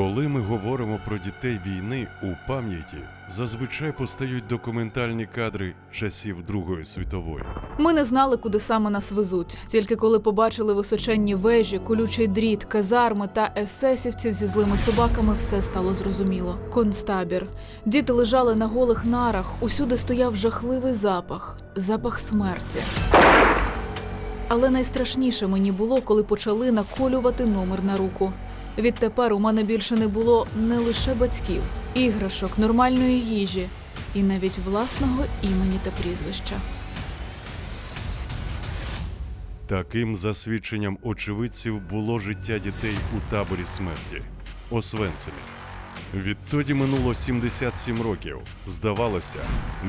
Коли ми говоримо про дітей війни у пам'яті, зазвичай постають документальні кадри часів Другої світової. Ми не знали, куди саме нас везуть. Тільки коли побачили височенні вежі, колючий дріт, казарми та есесівців зі злими собаками, все стало зрозуміло. Концтабір. Діти лежали на голих нарах. Усюди стояв жахливий запах запах смерті. Але найстрашніше мені було, коли почали наколювати номер на руку. Відтепер у мене більше не було не лише батьків, іграшок, нормальної їжі і навіть власного імені та прізвища. Таким засвідченням очевидців було життя дітей у таборі смерті Освенцимі. Відтоді минуло 77 років. Здавалося,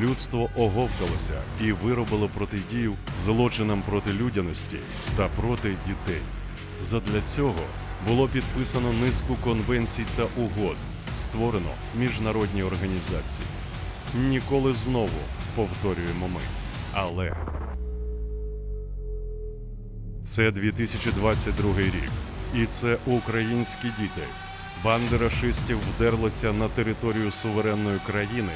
людство оговталося і виробило протидію злочинам проти людяності та проти дітей. Задля цього було підписано низку конвенцій та угод, створено міжнародні організації. Ніколи знову повторюємо ми. Але це 2022 рік, і це українські діти. Банди рашистів вдерлися на територію суверенної країни,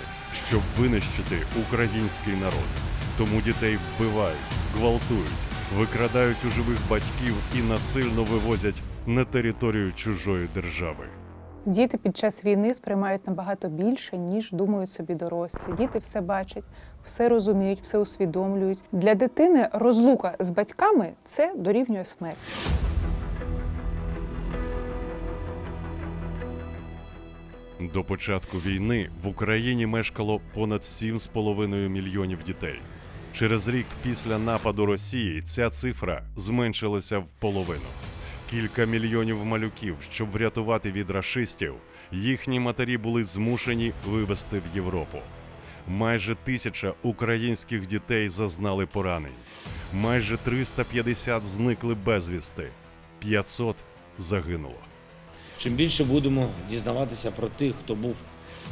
щоб винищити український народ. Тому дітей вбивають, гвалтують, викрадають у живих батьків і насильно вивозять на територію чужої держави. Діти під час війни сприймають набагато більше, ніж думають собі дорослі. Діти все бачать, все розуміють, все усвідомлюють. Для дитини розлука з батьками це дорівнює смерть. До початку війни в Україні мешкало понад 7,5 мільйонів дітей. Через рік після нападу Росії ця цифра зменшилася в половину. Кілька мільйонів малюків, щоб врятувати від рашистів, їхні матері були змушені вивезти в Європу. Майже тисяча українських дітей зазнали поранень. Майже 350 зникли безвісти, 500 загинуло. Чим більше будемо дізнаватися про тих, хто був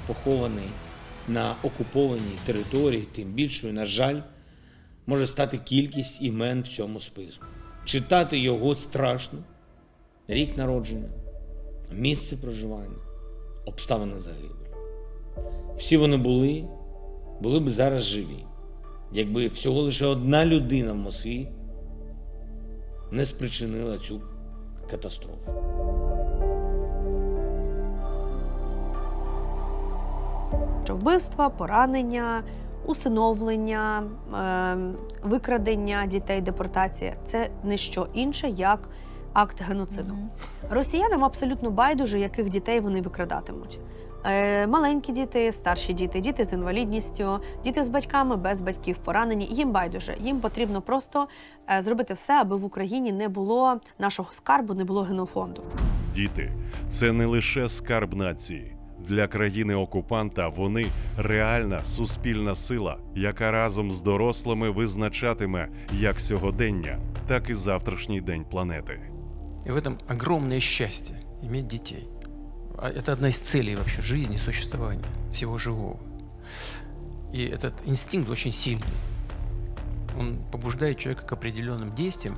похований на окупованій території, тим більшою, на жаль, може стати кількість імен в цьому списку. Читати його страшно, рік народження, місце проживання, обставини загибелі. Всі вони були, були б зараз живі, якби всього лише одна людина в Москві не спричинила цю катастрофу. що вбивства, поранення, усиновлення, е, викрадення дітей, депортація це не що інше, як акт геноциду. Росіянам абсолютно байдуже, яких дітей вони викрадатимуть. Е, Маленькі діти, старші діти, діти з інвалідністю, діти з батьками без батьків поранені. Їм байдуже. Їм потрібно просто е, зробити все, аби в Україні не було нашого скарбу, не було генофонду. Діти це не лише скарб нації. Для країни окупанта вони реальна суспільна сила, яка разом з дорослими визначатиме як сьогодення, так і завтрашній день планети. И в этом огромное счастье иметь детей. А Это одна из целей вообще жизни, существования всего живого. И этот инстинкт очень сильный. Он побуждает человека к определенным действиям.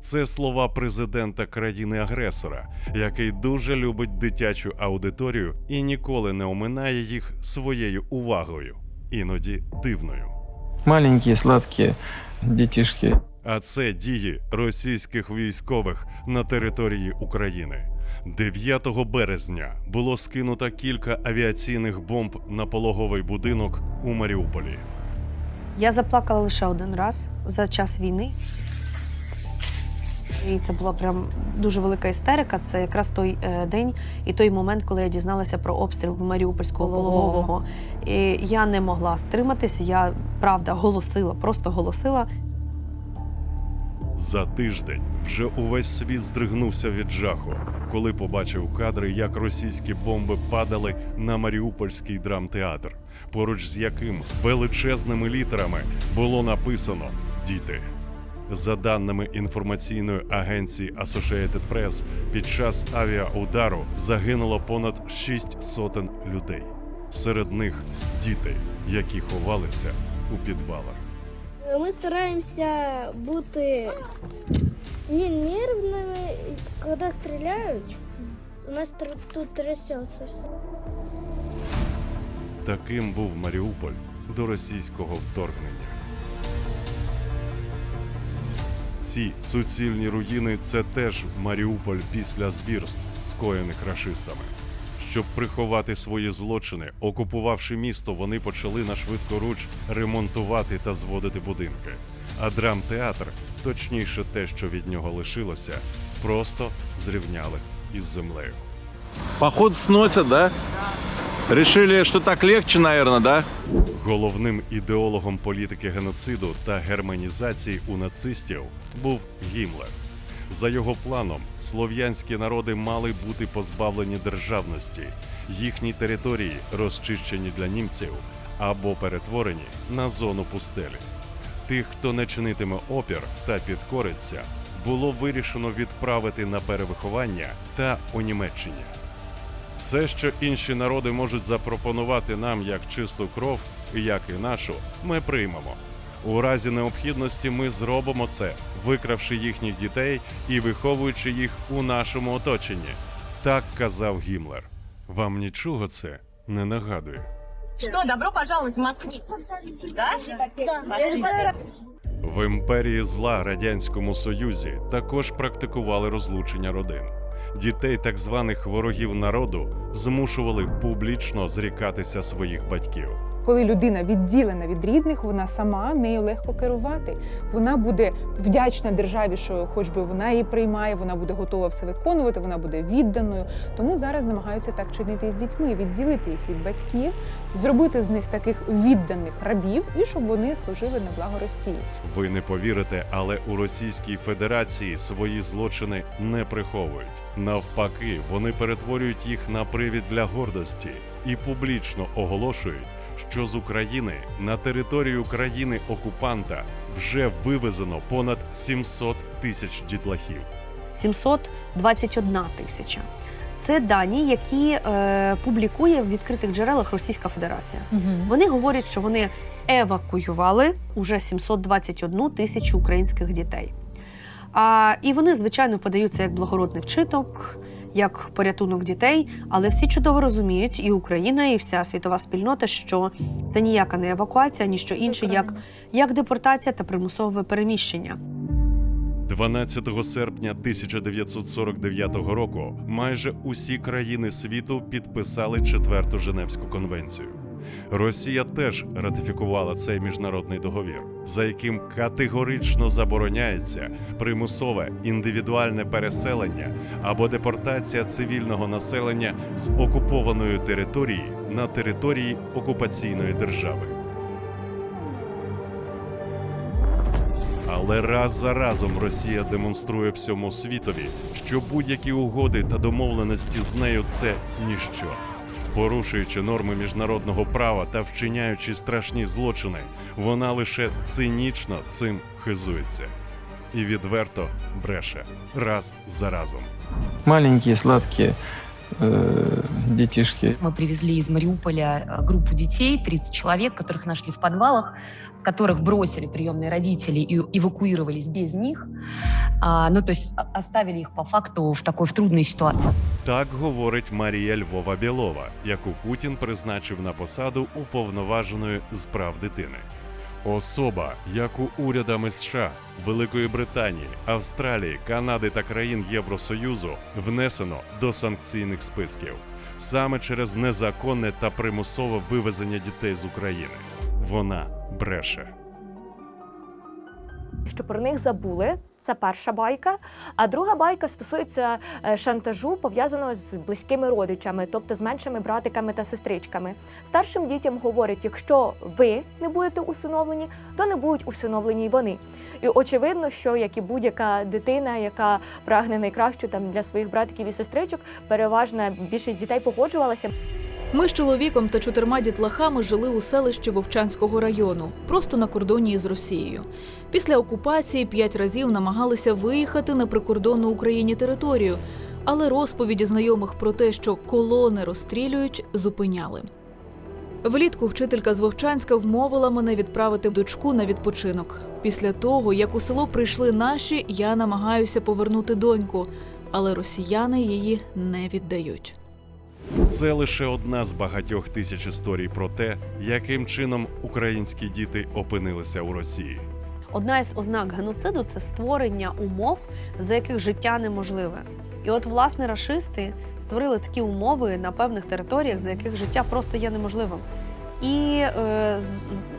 Це слова президента країни-агресора, який дуже любить дитячу аудиторію і ніколи не оминає їх своєю увагою, іноді дивною. Маленькие сладкие детишки. А це дії російських військових на території України. 9 березня було скинуто кілька авіаційних бомб на пологовий будинок у Маріуполі. Я заплакала лише один раз за час війни. І це була прям дуже велика істерика. Це якраз той е, день і той момент, коли я дізналася про обстріл Маріупольського пологового. І я не могла стриматися. Я правда голосила, просто голосила. За тиждень вже увесь світ здригнувся від жаху, коли побачив кадри, як російські бомби падали на Маріупольський драмтеатр, поруч з яким величезними літерами було написано Діти. За даними інформаційної агенції Associated Press, під час авіаудару загинуло понад 6 сотень людей. Серед них діти, які ховалися у підвалах. Ми стараємося бути Не нервными, когда стреляют, у нас тут трясется все. Таким був Маріуполь до російського вторгнення. Ці суцільні руїни це теж Маріуполь після звірств, скоєних рашистами. Щоб приховати свої злочини, окупувавши місто, вони почали на швидкоруч ремонтувати та зводити будинки. А драмтеатр, точніше, те, що від нього лишилося, просто зрівняли із землею. Поход сносят, да? Решили, что так легче, наверное, да? Головним ідеологом політики геноциду та германізації у нацистів був Гімлер. За його планом, слов'янські народи мали бути позбавлені державності, їхні території розчищені для німців або перетворені на зону пустелі. Тих, хто не чинитиме опір та підкориться, було вирішено відправити на перевиховання та у. Все, що інші народи можуть запропонувати нам як чисту кров, як і нашу, ми приймемо. У разі необхідності ми зробимо це, викравши їхніх дітей і виховуючи їх у нашому оточенні. Так казав Гімлер. Вам нічого це не нагадує. Что, добро пожаловать в Москву? Да? Да. В імперії зла радянському союзі також практикували розлучення родин. Дітей так званих ворогів народу змушували публічно зрікатися своїх батьків. Коли людина відділена від рідних, вона сама нею легко керувати. Вона буде вдячна державі, що хоч би вона її приймає, вона буде готова все виконувати, вона буде відданою. Тому зараз намагаються так чинити з дітьми, відділити їх від батьків, зробити з них таких відданих рабів, і щоб вони служили на благо Росії. Ви не повірите, але у Російській Федерації свої злочини не приховують. Навпаки, вони перетворюють їх на привід для гордості і публічно оголошують, що з України на територію країни окупанта вже вивезено понад 700 тисяч дітлахів. 721 тисяча. Це дані, які е, публікує в відкритих джерелах Російська Федерація. Вони говорять, що вони евакуювали уже 721 тисячу українських дітей. А, і вони, звичайно, подаються як благородний вчиток, як порятунок дітей, але всі чудово розуміють, і Україна, і вся світова спільнота, що це ніяка не евакуація, ні що інше, як, як депортація та примусове переміщення. 12 серпня 1949 року майже усі країни світу підписали четверту Женевську конвенцію. Росія теж ратифікувала цей міжнародний договір, за яким категорично забороняється примусове індивідуальне переселення або депортація цивільного населення з окупованої території на території окупаційної держави. Але раз за разом Росія демонструє всьому світові, що будь-які угоди та домовленості з нею це ніщо. Порушуючи норми міжнародного права та вчиняючи страшні злочини, вона лише цинічно цим хизується і відверто бреше раз за разом. Маленькі, сладкие э, детишки. Мы привезли из Мариуполя э, группу детей, 30 человек, которых нашли в подвалах, которых бросили приемные родители и эвакуировались без них. А, ну, то есть о- оставили их по факту в такой в трудной ситуации. Так говорить Марія Львова Білова, яку Путін призначив на посаду уповноваженої з прав дитини. Особа, яку урядами США, Великої Британії, Австралії, Канади та країн Євросоюзу внесено до санкційних списків саме через незаконне та примусове вивезення дітей з України. Вона бреше. що про них забули. Це перша байка. А друга байка стосується е, шантажу, пов'язаного з близькими родичами, тобто з меншими братиками та сестричками. Старшим дітям говорять, якщо ви не будете усиновлені, то не будуть усиновлені й вони. І очевидно, що як і будь-яка дитина, яка прагне найкращу там для своїх братиків і сестричок, переважна більшість дітей погоджувалася. Ми з чоловіком та чотирма дітлахами жили у селищі Вовчанського району, просто на кордоні із Росією. Після окупації п'ять разів намагалися виїхати на прикордонну Україні територію, але розповіді знайомих про те, що колони розстрілюють, зупиняли. Влітку вчителька з Вовчанська вмовила мене відправити дочку на відпочинок. Після того, як у село прийшли наші, я намагаюся повернути доньку, але росіяни її не віддають. Це лише одна з багатьох тисяч історій про те, яким чином українські діти опинилися у Росії. Одна із ознак геноциду це створення умов, за яких життя неможливе. І от, власне, рашисти створили такі умови на певних територіях, за яких життя просто є неможливим. І е,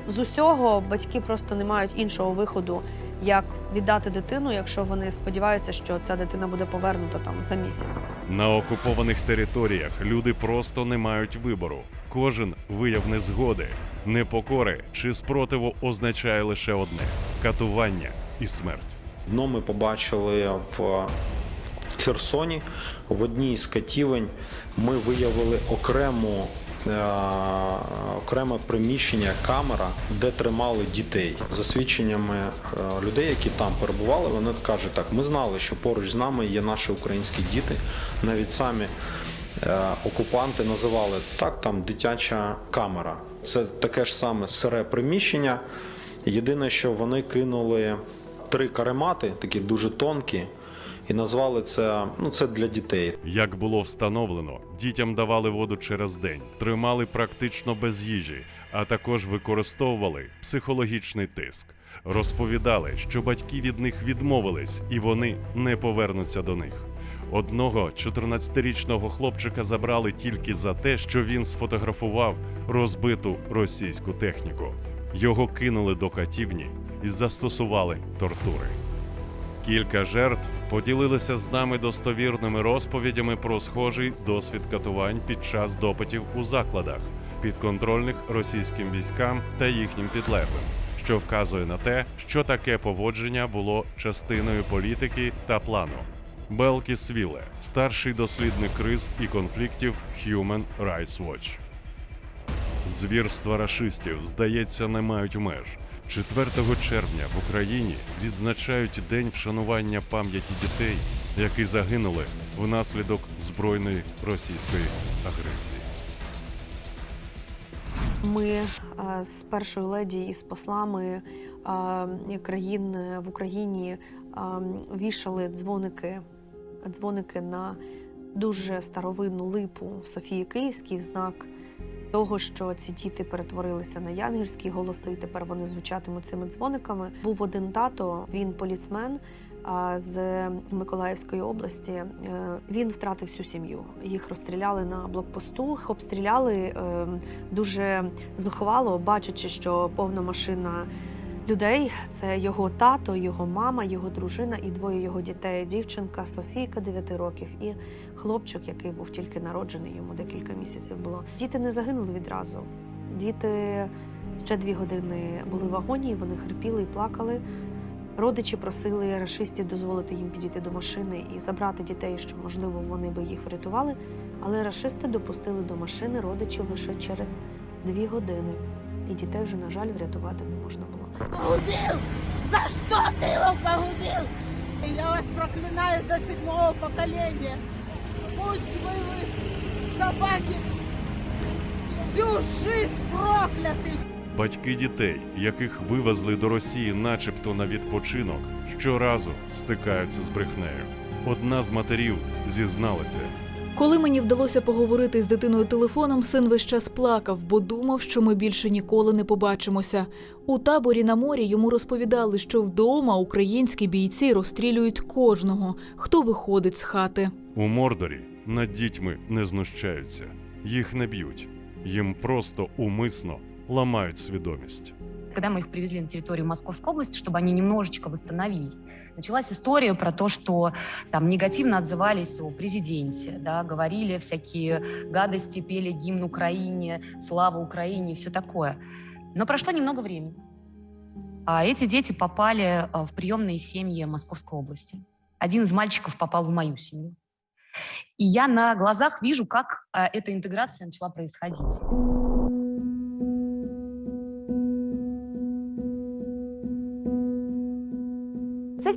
з, з усього батьки просто не мають іншого виходу, як віддати дитину, якщо вони сподіваються, що ця дитина буде повернута там за місяць. На окупованих територіях люди просто не мають вибору. Кожен вияв незгоди, непокори чи спротиву означає лише одне катування і смерть. Дно ми побачили в Херсоні. В одній з катівень ми виявили окрему. Е, Окреме приміщення, камера, де тримали дітей. За свідченнями е, людей, які там перебували, вони кажуть так: ми знали, що поруч з нами є наші українські діти. Навіть самі е, окупанти називали так, там дитяча камера. Це таке ж саме сире приміщення. Єдине, що вони кинули три каремати, такі дуже тонкі, і назвали це ну це для дітей. Як було встановлено, дітям давали воду через день, тримали практично без їжі, а також використовували психологічний тиск. Розповідали, що батьки від них відмовились і вони не повернуться до них. Одного 14-річного хлопчика забрали тільки за те, що він сфотографував розбиту російську техніку. Його кинули до катівні і застосували тортури. Кілька жертв поділилися з нами достовірними розповідями про схожий досвід катувань під час допитів у закладах, підконтрольних російським військам та їхнім підлеглим, що вказує на те, що таке поводження було частиною політики та плану. Белкіс Віле, старший дослідник криз і конфліктів Human Rights Watch. Звірства рашистів, здається, не мають меж. 4 червня в Україні відзначають День вшанування пам'яті дітей, які загинули внаслідок збройної російської агресії. Ми е, з першою леді і з послами е, країн в Україні е, вішали дзвоники, дзвоники на дуже старовинну липу в Софії Київській в знак того, що ці діти перетворилися на янгельські голоси. Тепер вони звучатимуть цими дзвониками. Був один тато, він поліцмен. а, З Миколаївської області Е, він втратив всю сім'ю. Їх розстріляли на блокпосту, обстріляли е, дуже зухвало, бачачи, що повна машина людей це його тато, його мама, його дружина і двоє його дітей. Дівчинка Софійка 9 років і хлопчик, який був тільки народжений, йому декілька місяців було. Діти не загинули відразу. Діти ще дві години були в агонії, вони хрипіли і плакали. Родичі просили рашистів дозволити їм підійти до машини і забрати дітей, що можливо вони би їх врятували. Але рашисти допустили до машини родичів лише через дві години, і дітей вже, на жаль, врятувати не можна було Погубил! За что ты его погубил? Я вас проклинаю до седьмого поколения. Пусть вы, вы собаки, всю жизнь прокляты. Батьки дітей, яких вивезли до Росії, начебто на відпочинок, щоразу стикаються з брехнею. Одна з матерів зізналася, Коли мені вдалося поговорити з дитиною телефоном, син весь час плакав, бо думав, що ми більше ніколи не побачимося. У таборі на морі йому розповідали, що вдома українські бійці розстрілюють кожного, хто виходить з хати. у Мордорі над дітьми не знущаються, їх не б'ють, їм просто умисно ламають свідомість. Когда мы их привезли на территорию Московской области, чтобы они немножечко восстановились, началась история про то, что там негативно отзывались о президенте, да, говорили всякие гадости, пели гимн Украине, слава Украине и все такое. Но прошло немного времени. А эти дети попали а, в приемные семьи Московской области. Один из мальчиков попал в мою семью. И я на глазах вижу, как а, эта интеграция начала происходить.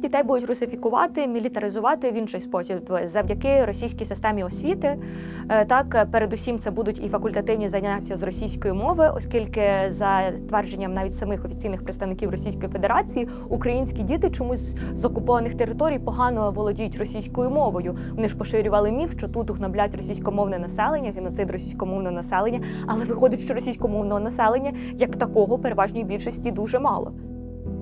Дітей будуть русифікувати, мілітаризувати в інший спосіб завдяки російській системі освіти. Е, Так, передусім, це будуть і факультативні заняття з російської мови, оскільки за твердженням навіть самих офіційних представників Російської Федерації українські діти чомусь з окупованих територій погано володіють російською мовою. Вони ж поширювали міф, що тут гноблять російськомовне населення, геноцид російськомовного населення. Але виходить, що російськомовного населення як такого переважній більшості дуже мало.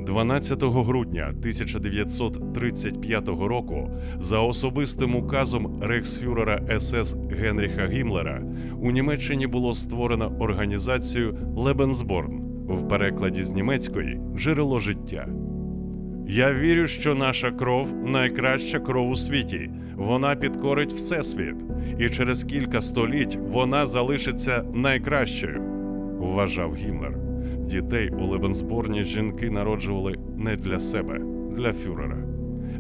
12 грудня 1935 року за особистим указом рейхсфюрера СС Генріха Гімлера у Німеччині було створено організацію Лебенсборн в перекладі з німецької джерело життя. Я вірю, що наша кров найкраща кров у світі. Вона підкорить всесвіт, і через кілька століть вона залишиться найкращою, вважав Гімлер. Дітей у Лебенсборні жінки народжували не для себе, для фюрера.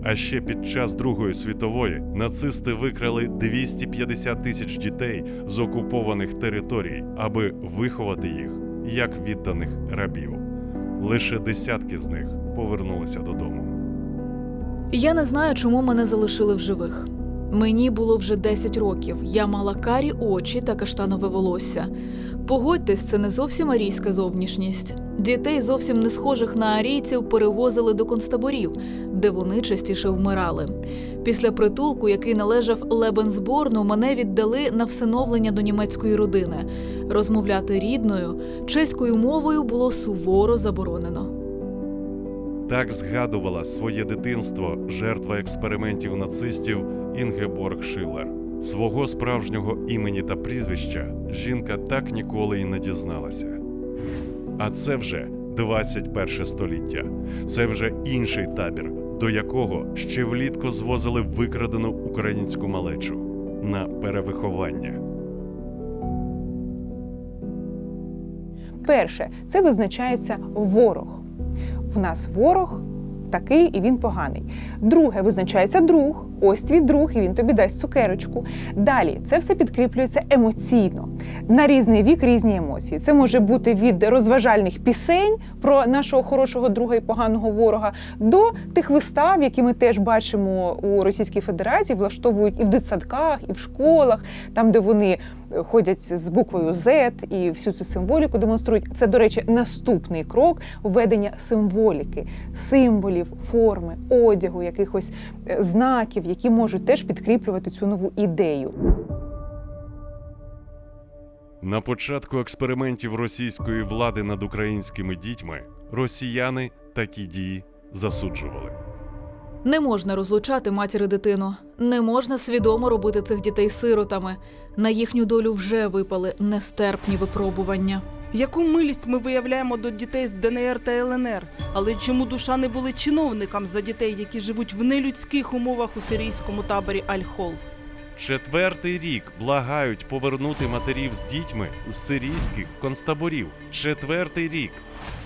А ще під час Другої світової нацисти викрали 250 тисяч дітей з окупованих територій, аби виховати їх як відданих рабів. Лише десятки з них повернулися додому. Я не знаю, чому мене залишили в живих. Мені було вже 10 років. Я мала карі очі та каштанове волосся. Погодьтесь, це не зовсім арійська зовнішність. Дітей, зовсім не схожих на арійців, перевозили до концтаборів, де вони частіше вмирали. Після притулку, який належав Лебенсборну, мене віддали на всиновлення до німецької родини. Розмовляти рідною, чеською мовою було суворо заборонено. Так згадувала своє дитинство жертва експериментів нацистів Інгеборг Шиллер. Свого справжнього імені та прізвища жінка так ніколи й не дізналася. А це вже 21 століття. Це вже інший табір, до якого ще влітку звозили викрадену українську малечу на перевиховання. Перше, це визначається ворог. В нас ворог такий і він поганий. Друге, визначається друг. Ось твій друг, і він тобі дасть цукерочку. Далі це все підкріплюється емоційно. На різний вік різні емоції. Це може бути від розважальних пісень про нашого хорошого друга і поганого ворога до тих вистав, які ми теж бачимо у Російській Федерації, влаштовують і в дитсадках, і в школах, там, де вони ходять з буквою Z і всю цю символіку демонструють. Це, до речі, наступний крок введення символіки, символів, форми, одягу, якихось е, знаків, які можуть теж підкріплювати цю нову ідею. На початку експериментів російської влади над українськими дітьми росіяни такі дії засуджували. Не можна розлучати матір і дитину. Не можна свідомо робити цих дітей сиротами. На їхню долю вже випали нестерпні випробування. Яку милість ми виявляємо до дітей з ДНР та ЛНР, але чому душа не були чиновникам за дітей, які живуть в нелюдських умовах у сирійському таборі Аль-Хол? Четвертий рік благають повернути матерів з дітьми з сирійських концтаборів. Четвертий рік.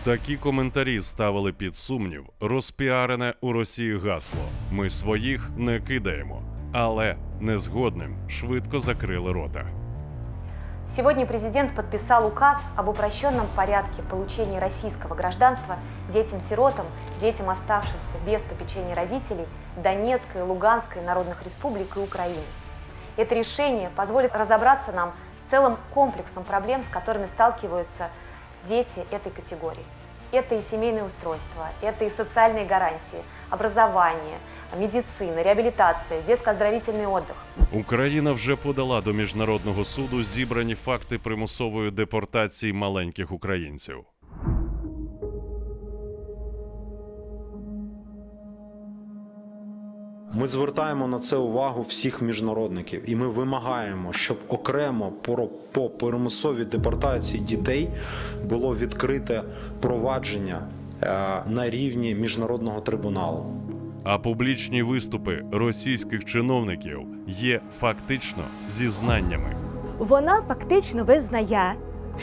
Такі коментарі ставили під сумнів розпіарене у Росії гасло. Ми своїх не кидаємо, але незгодним швидко закрили рота. Сегодня президент подписал указ об упрощенном порядке получения российского гражданства детям-сиротам, детям, оставшимся без попечения родителей Донецкой, Луганской народных республик и Украины. Это решение позволит разобраться нам с целым комплексом проблем, с которыми сталкиваются дети этой категории. Это и семейное устройство, это и социальные гарантии, образование, медицина, реабилитация, детско-оздоровительный отдых. Україна вже подала до міжнародного суду зібрані факти примусової депортації маленьких українців. Ми звертаємо на це увагу всіх міжнародників, і ми вимагаємо, щоб окремо по, по примусовій депортації дітей було відкрите провадження на рівні міжнародного трибуналу. А публічні виступи російських чиновників є фактично зізнаннями. Вона фактично визнає,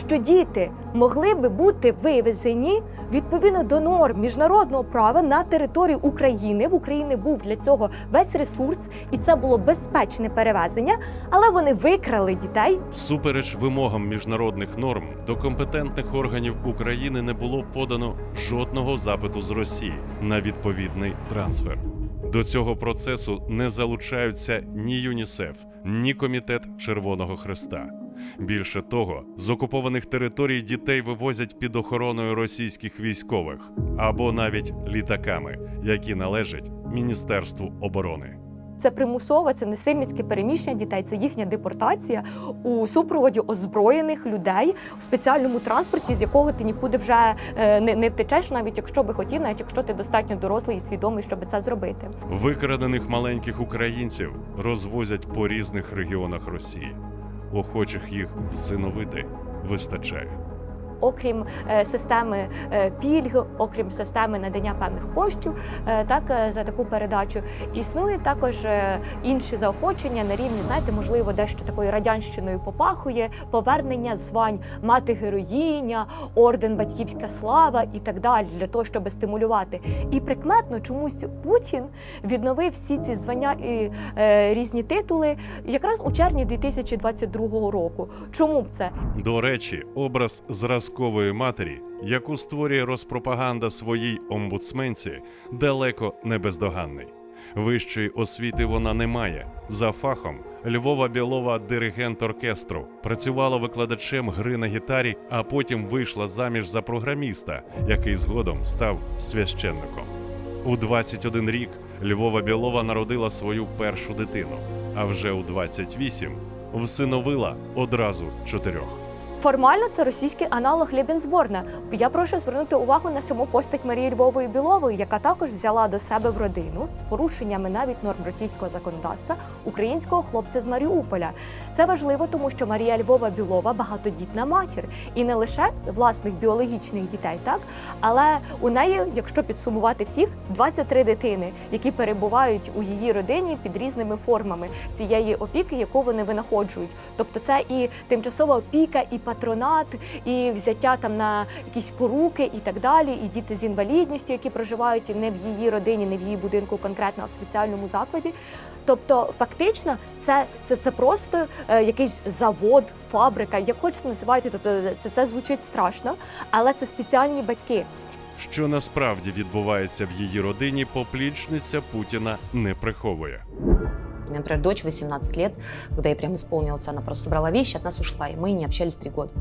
що діти могли би бути вивезені Відповідно до норм міжнародного права на території України в Україні був для цього весь ресурс, і це було безпечне перевезення, але вони викрали дітей. Всупереч вимогам міжнародних норм до компетентних органів України не було подано жодного запиту з Росії на відповідний трансфер. До цього процесу не залучаються ні ЮНІСЕФ, ні Комітет Червоного Хреста. Більше того, з окупованих територій дітей вивозять під охороною російських військових або навіть літаками, які належать Міністерству оборони. Це примусове, це насильницьке переміщення дітей, це їхня депортація у супроводі озброєних людей у спеціальному транспорті, з якого ти нікуди вже е, не, не втечеш, навіть якщо би хотів, навіть якщо ти достатньо дорослий і свідомий, щоб це зробити. Викрадених маленьких українців розвозять по різних регіонах Росії. Охочих їх всиновити вистачає. Окрім е, системи е, пільг, окрім системи надання певних коштів, е, так за таку передачу, існують також інші заохочення на рівні, знаєте, можливо, дещо такою радянщиною попахує, повернення звань мати героїня, орден Батьківська слава і так далі, для того, щоб стимулювати. І прикметно чомусь Путін відновив всі ці звання і е, різні титули якраз у червні 2022 року. Чому б це? До речі, образ зразкової матері, яку створює Роспропаганда своїй омбудсменці, далеко не бездоганний. Вищої освіти вона не має. За фахом Львова Білова диригент оркестру, працювала викладачем гри на гітарі, а потім вийшла заміж за програміста, який згодом став священником. У 21 рік Львова Білова народила свою першу дитину, а вже у 28 всиновила одразу чотирьох. Формально це російський аналог Лєбенсборна. Я прошу звернути увагу на саму постать Марії Львової Білової, яка також взяла до себе в родину з порушеннями навіть норм російського законодавства українського хлопця з Маріуполя. Це важливо, тому що Марія Львова Білова багатодітна матір, і не лише власних біологічних дітей, так але у неї, якщо підсумувати всіх, 23 дитини, які перебувають у її родині під різними формами цієї опіки, яку вони винаходжують. Тобто, це і тимчасова опіка, і патронат, і взяття там на якісь поруки, і так далі, і діти з інвалідністю, які проживають не в її родині, не в її будинку конкретно, а в спеціальному закладі. Тобто, фактично, це, це, це просто е, якийсь завод, фабрика, як хочете називайте. Тобто, це, це звучить страшно, але це спеціальні батьки. Що насправді відбувається в її родині, поплічниця Путіна не приховує. У меня, например, дочь 18 лет, когда ей прям исполнилось, она просто собрала вещи, от нас ушла, и мы не общались три года.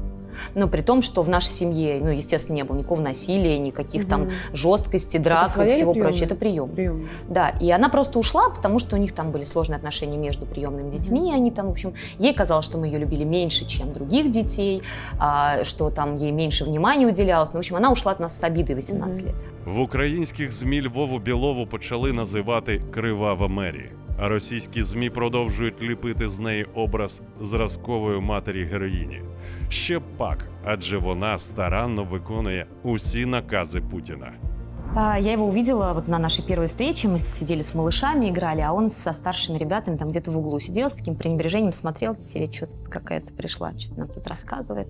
Но при том, что в нашей семье, ну, естественно, не было никакого насилия, никаких там Мгм. жесткости, драк и своя или всего приемная? прочего. Это прием. Прием. Да, и она просто ушла, потому что у них там были сложные отношения между приемными детьми. Они там, в общем, ей казалось, что мы ее любили меньше, чем других детей, а, что там ей меньше внимания уделялось. Ну, в общем, она ушла от нас с обидой 18 лет. В українських змі Львову Білову почали називати Кривава Мері, а російські змі продовжують ліпити з неї образ зразкової матері героїні. Ще пак, адже вона старанно виконує усі накази Путіна. А, Я его увидела вот на нашей первой встрече. Мы сидели с малышами, играли, а он со старшими ребятами там где-то в углу сидел, с таким пренебрежением смотрел, себе что-то какая-то пришла, что-то нам тут рассказывает,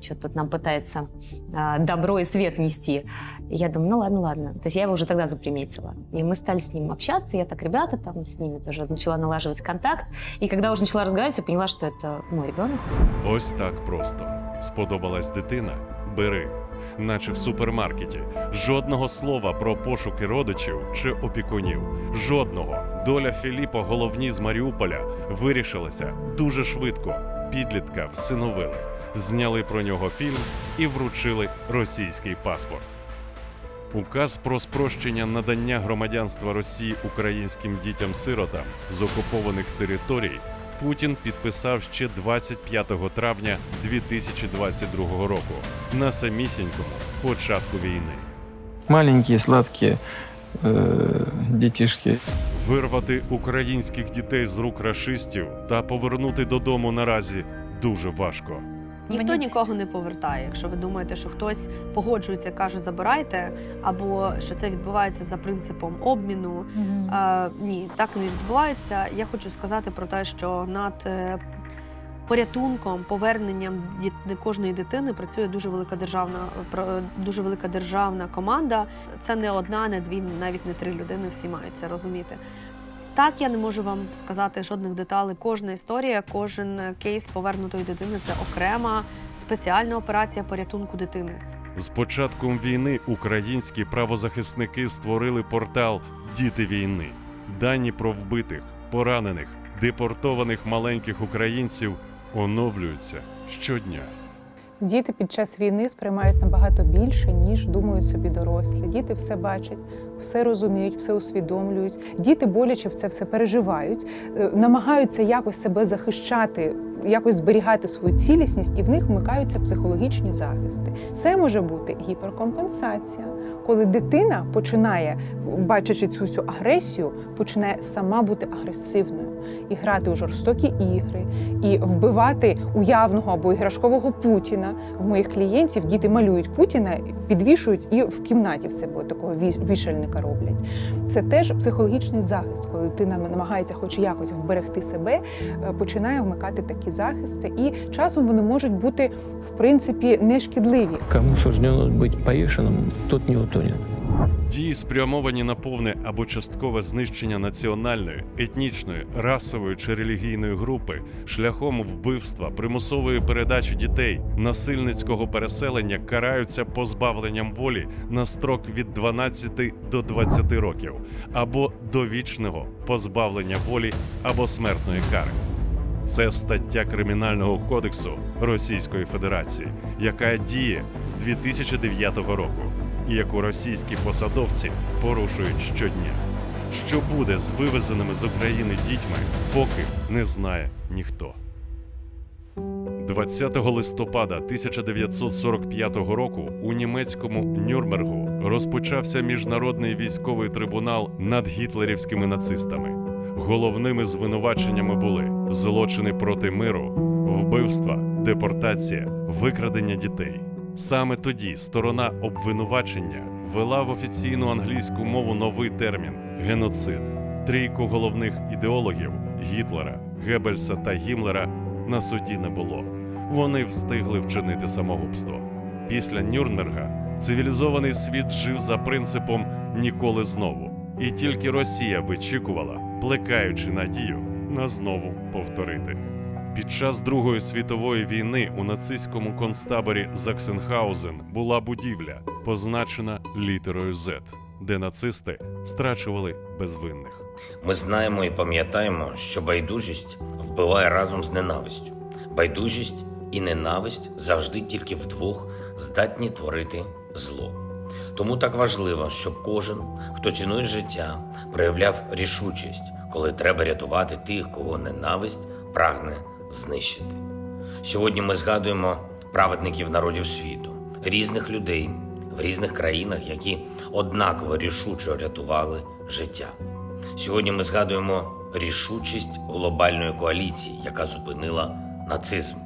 что-то тут нам пытается а, добро и свет нести. И я думаю, ну ладно, ладно. То есть я его уже тогда заприметила. И мы стали с ним общаться, я так, ребята, там с ними тоже начала налаживать контакт. И когда уже начала разговаривать, я поняла, что это мой ребенок. Ось так просто. Сподобалась дитина? Бери. Наче в супермаркеті. Жодного слова про пошуки родичів чи опікунів. Жодного. Доля Філіпа, головні з Маріуполя, вирішилася дуже швидко. Підлітка всиновили, зняли про нього фільм і вручили російський паспорт. Указ про спрощення надання громадянства Росії українським дітям-сиротам з окупованих територій Путін підписав ще 25 травня 2022 року на самісінькому початку війни. Маленькі сладкі е дітішки. Вирвати українських дітей з рук рашистів та повернути додому наразі дуже важко. Ніхто нікого не повертає. Якщо ви думаєте, що хтось погоджується, каже забирайте, або що це відбувається за принципом обміну. А, ні, так не відбувається. Я хочу сказати про те, що над е, порятунком, поверненням кожної дитини працює дуже велика державна про- дуже велика державна команда. Це не одна, не дві, навіть не три людини. Всі мають це розуміти. Так, я не можу вам сказати жодних деталей. Кожна історія, кожен кейс повернутої дитини це окрема спеціальна операція порятунку дитини. З початком війни українські правозахисники створили портал Діти війни. Дані про вбитих, поранених, депортованих маленьких українців оновлюються щодня. Діти під час війни сприймають набагато більше, ніж думають собі дорослі. Діти все бачать, все розуміють, все усвідомлюють. Діти боляче в це все переживають, е, намагаються якось себе захищати, якось зберігати свою цілісність, і в них вмикаються психологічні захисти. Це може бути гіперкомпенсація, коли дитина починає, бачачи цю всю агресію, починає сама бути агресивною і грати у жорстокі ігри, і вбивати уявного або іграшкового Путіна. В моїх клієнтів діти малюють Путіна, підвішують і в кімнаті в себе такого ві- вішальника роблять. Це теж психологічний захист, коли дитина намагається хоч якось вберегти себе, е, починає вмикати такі захисти, і часом вони можуть бути в принципі нешкідливі. Кому суждено быть повешенным, тот не утонет. Дії спрямовані на повне або часткове знищення національної, етнічної, расової чи релігійної групи шляхом вбивства, примусової передачі дітей, насильницького переселення караються позбавленням волі на строк від 12 до 20 років або довічного позбавлення волі або смертної кари. Це стаття Кримінального кодексу Російської Федерації, яка діє з 2009 року, яку російські посадовці порушують щодня. Що буде з вивезеними з України дітьми, поки не знає ніхто. 20 листопада 1945 року у німецькому Нюрнбергу розпочався міжнародний військовий трибунал над гітлерівськими нацистами. Головними звинуваченнями були злочини проти миру, вбивства, депортація, викрадення дітей. Саме тоді сторона обвинувачення ввела в офіційну англійську мову новий термін геноцид. Трійку головних ідеологів Гітлера, Геббельса та Гімлера на суді не було. Вони встигли вчинити самогубство. Після Нюрнберга цивілізований світ жив за принципом ніколи знову, і тільки Росія вичікувала, плекаючи надію на знову повторити. Під час Другої світової війни у нацистському концтаборі Заксенхаузен була будівля, позначена літерою Z, де нацисти страчували безвинних. Ми знаємо і пам'ятаємо, що байдужість вбиває разом з ненавистю. Байдужість і ненависть завжди тільки вдвох здатні творити зло. Тому так важливо, щоб кожен, хто цінує життя, проявляв рішучість, коли треба рятувати тих, кого ненависть прагне знищити. Сьогодні ми згадуємо праведників народів світу, різних людей в різних країнах, які однаково рішуче рятували життя. Сьогодні ми згадуємо рішучість глобальної коаліції, яка зупинила нацизм.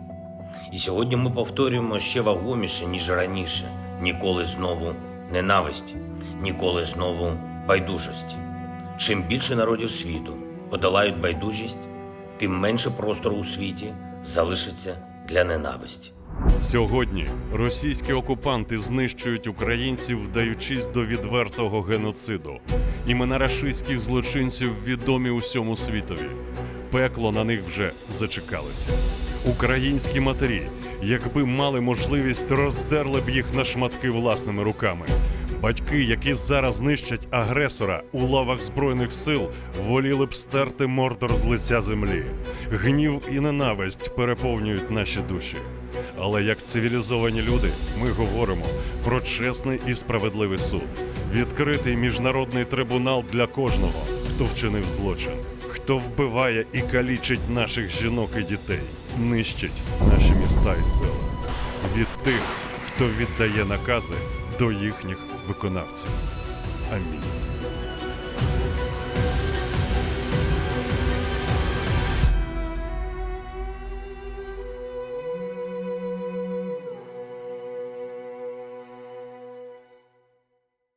І сьогодні ми повторюємо ще вагоміше, ніж раніше: ніколи знову ненависті, ніколи знову байдужості. Чим більше народів світу подолають байдужість, тим менше простору у світі залишиться для ненависті. Сьогодні російські окупанти знищують українців, вдаючись до відвертого геноциду. Імена рашистських злочинців відомі усьому світові. Пекло на них вже зачекалося. Українські матері, якби мали можливість, роздерли б їх на шматки власними руками. Батьки, які зараз нищать агресора у лавах збройних сил, воліли б стерти мордор з лиця землі. Гнів і ненависть переповнюють наші душі. Але як цивілізовані люди, ми говоримо про чесний і справедливий суд, відкритий міжнародний трибунал для кожного, хто вчинив злочин, хто вбиває і калічить наших жінок і дітей, нищить наші міста і села. Від тих, хто віддає накази до їхніх виконавців. Амінь.